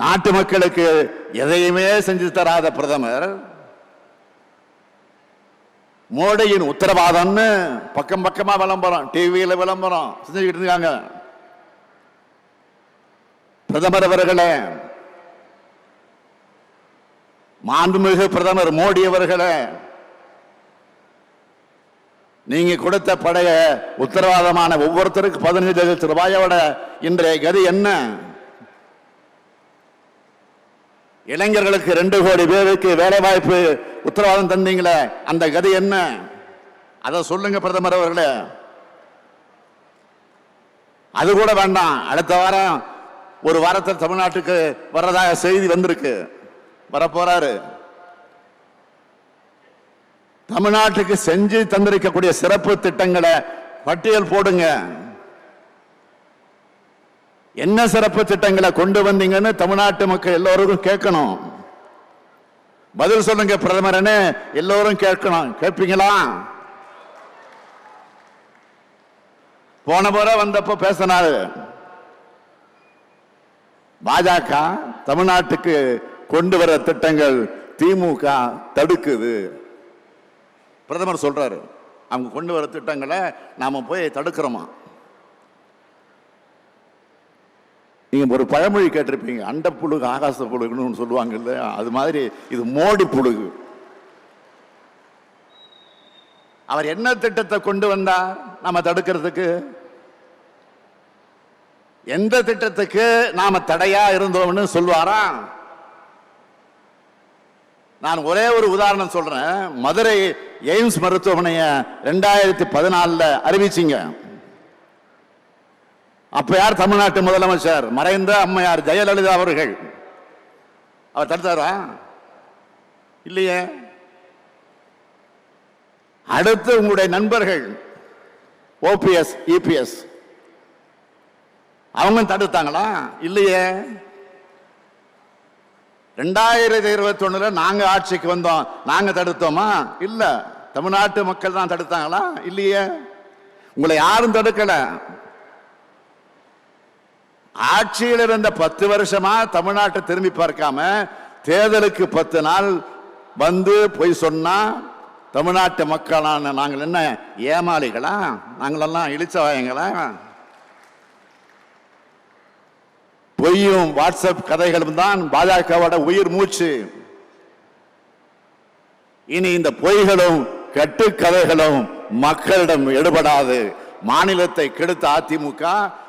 நாட்டு மக்களுக்கு எதையுமே செஞ்சு தராத பிரதமர் மோடியின் உத்தரவாதம்னு பக்கம் பக்கமா விளம்பரம் டிவியில விளம்பரம் செஞ்சுக்கிட்டு இருக்காங்க. பிரதமர் அவர்களே மாண்புமிகு பிரதமர் மோடி அவர்களே நீங்க கொடுத்த படைய உத்தரவாதமான ஒவ்வொருத்தருக்கு பதினஞ்சு லட்சம் ரூபாயோட இன்றைய கதி என்ன? இளைஞர்களுக்கு ரெண்டு கோடி பேருக்கு வேலை வாய்ப்பு உத்தரவாதம் தந்தீங்களே அந்த கதை என்ன? அதை சொல்லுங்க பிரதமர் அவர்களே. அது கூட வேண்டாம். அடுத்த வாரம் ஒரு வாரத்தில் தமிழ்நாட்டுக்கு வர்றதாக செய்தி வந்திருக்கு. வரப்போறாரு. தமிழ்நாட்டுக்கு செஞ்சு தந்திருக்கக்கூடிய சிறப்பு திட்டங்களை பட்டியல் போடுங்க. என்ன சிறப்பு திட்டங்களை கொண்டு வந்தீங்கன்னு தமிழ்நாட்டு மக்கள் எல்லோருக்கும் கேட்கணும். பதில் சொல்லுங்க பிரதமரனே எல்லோரும் கேட்கணும். கேட்பீங்களா? போன முறை வந்தப்போ பேசினாரு. பாஜக தமிழ்நாட்டுக்கு கொண்டு வர திட்டங்கள் திமுக தடுக்குது. பிரதமர் சொல்றாரு அவங்க கொண்டு வர திட்டங்களை நாம போய் தடுக்கிறோமா? நீங்கள் ஒரு பழமொழி கேட்டிருப்பீங்க அண்ட புழுகு ஆகாச புழுகுன்னு சொல்லுவாங்கல்ல அது மாதிரி இது மோடி புழுகு. அவர் என்ன திட்டத்தை கொண்டு வந்தா நாம தடுக்கிறதுக்கு? எந்த திட்டத்துக்கு நாம தடையா இருந்தோம்னு சொல்லுவாரா? நான் ஒரே ஒரு உதாரணம் சொல்றேன். மதுரை எய்ம்ஸ் மருத்துவமனையை ரெண்டாயிரத்தி பதினாலுல அறிவிச்சிங்க. அப்ப யார் தமிழ்நாட்டு முதலமைச்சர்? மறைந்த அம்மையார் ஜெயலலிதா அவர்கள். அவர் தடுத்தாரா? இல்லையே. அடுத்து உங்களுடைய நண்பர்கள் ஓபிஎஸ் இபிஎஸ் அவங்க தடுத்தாங்களா? இல்லையே. ரெண்டாயிரத்தி இருபத்தி ஒண்ணுல நாங்க ஆட்சிக்கு வந்தோம். நாங்க தடுத்தோமா? இல்ல. தமிழ்நாட்டு மக்கள் தான் தடுத்தாங்களா? இல்லையே. உங்களை யாரும் தடுக்கல. ஆட்சியில் இருந்த பத்து வருஷமா தமிழ்நாட்டை திரும்பி பார்க்காம தேர்தலுக்கு பத்து நாள் வந்து போய் சொன்னா தமிழ்நாட்டு மக்களான நாங்கள் என்ன ஏமாளிகளா? நாங்களெல்லாம் இழிச்சவாயங்களா பொய்யும் வாட்ஸ்அப் கதைகளும் தான் பாஜகவோட உயிர் மூச்சு. இனி இந்த பொய்களும் கட்டுக்கதைகளும் மக்களிடம் எடுபடாது. மாநிலத்தை கெடுத்த அதிமுக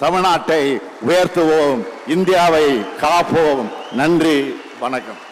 தமிழ்நாட்டை உயர்த்துவோம் இந்தியாவை காப்போம். நன்றி வணக்கம்.